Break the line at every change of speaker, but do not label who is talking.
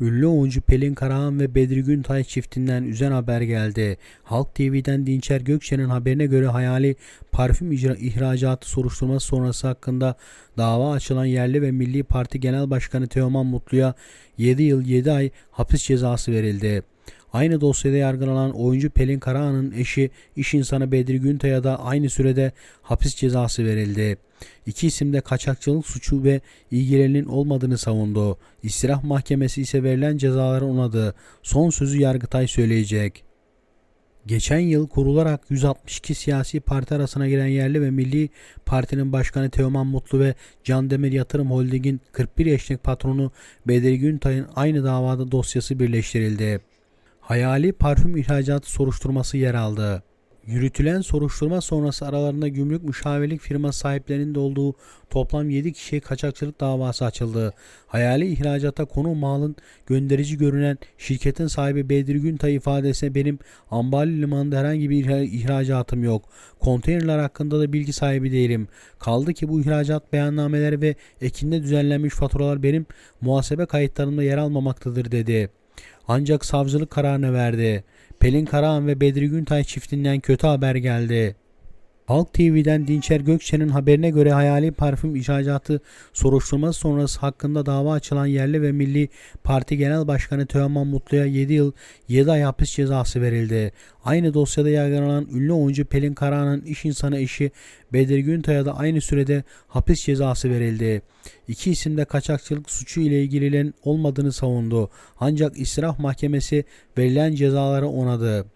Ünlü oyuncu Pelin Karahan ve Bedri Güntay çiftinden üzen haber geldi. Halk TV'den Dinçer Gökçe'nin haberine göre hayali parfüm ihracatı soruşturması sonrası hakkında dava açılan yerli ve Milli Parti Genel Başkanı Teoman Mutlu'ya 7 yıl 7 ay hapis cezası verildi. Aynı dosyada yargılanan oyuncu Pelin Karahan'ın eşi iş insanı Bedri Güntay'a da aynı sürede hapis cezası verildi. İki isim de kaçakçılık suçu ve ilgilerinin olmadığını savundu. İstirah Mahkemesi ise verilen cezaları onadı. Son sözü Yargıtay söyleyecek. Geçen yıl kurularak 162 siyasi parti arasına giren yerli ve Milli Parti'nin başkanı Teoman Mutlu ve Can Demir Yatırım Holding'in 41 yaşlık patronu Bedri Güntay'ın aynı davada dosyası birleştirildi. Hayali parfüm ihracatı soruşturması yer aldı. Yürütülen soruşturma sonrası aralarında gümrük müşavirlik firması sahiplerinin de olduğu toplam 7 kişiye kaçakçılık davası açıldı. Hayali ihracata konu malın gönderici görünen şirketin sahibi Bedri Güntay ifadesine benim Ambali Limanı'nda herhangi bir ihra- ihracatım yok. Konteynerler hakkında da bilgi sahibi değilim. Kaldı ki bu ihracat beyannameleri ve ekinde düzenlenmiş faturalar benim muhasebe kayıtlarımda yer almamaktadır dedi. Ancak savcılık kararını verdi. Pelin Karahan ve Bedri Güntay çiftinden kötü haber geldi. Halk TV'den Dinçer Gökçe'nin haberine göre hayali parfüm ihracatı soruşturması sonrası hakkında dava açılan yerli ve Milli Parti Genel Başkanı Teoman Mutlu'ya 7 yıl 7 ay hapis cezası verildi. Aynı dosyada yargılanan ünlü oyuncu Pelin Karahan'ın iş insanı eşi Bedri Güntay'a da aynı sürede hapis cezası verildi. İki isim de kaçakçılık suçu ile ilgililerin olmadığını savundu. Ancak İstiraf Mahkemesi verilen cezaları onadı.